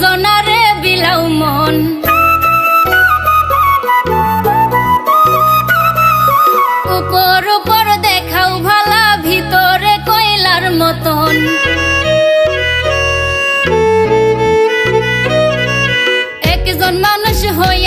জনারে বিলাও মন। উপর উপর দেখাও ভালা ভিতরে কয়লার মতন। একজন মানুষ হই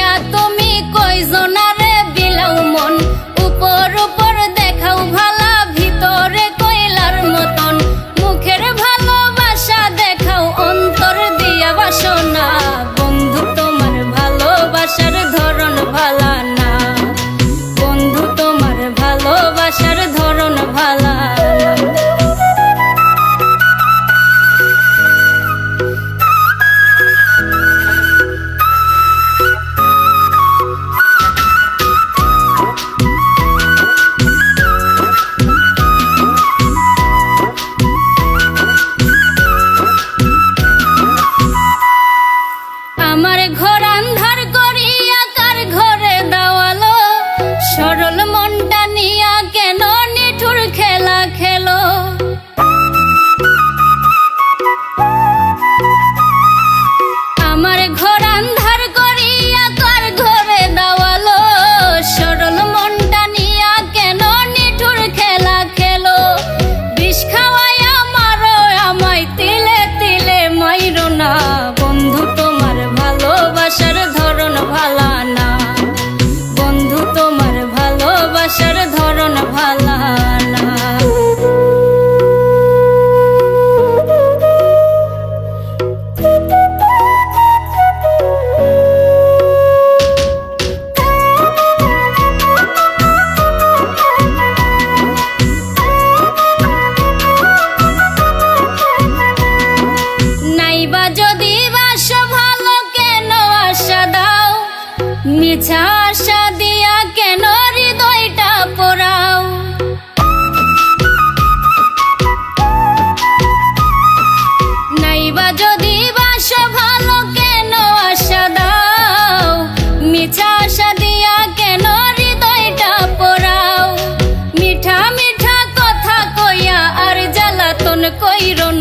মিছা আশা দিয়া কেন হৃদয়টা পোড়াও? নাইবা যদি বাস ভালো কেন আশা দাও? মিছা আশা দিয়া কেন হৃদয়টা পোড়াও? মিঠা মিঠা কথা কইয়া আর জ্বালাতন কইরন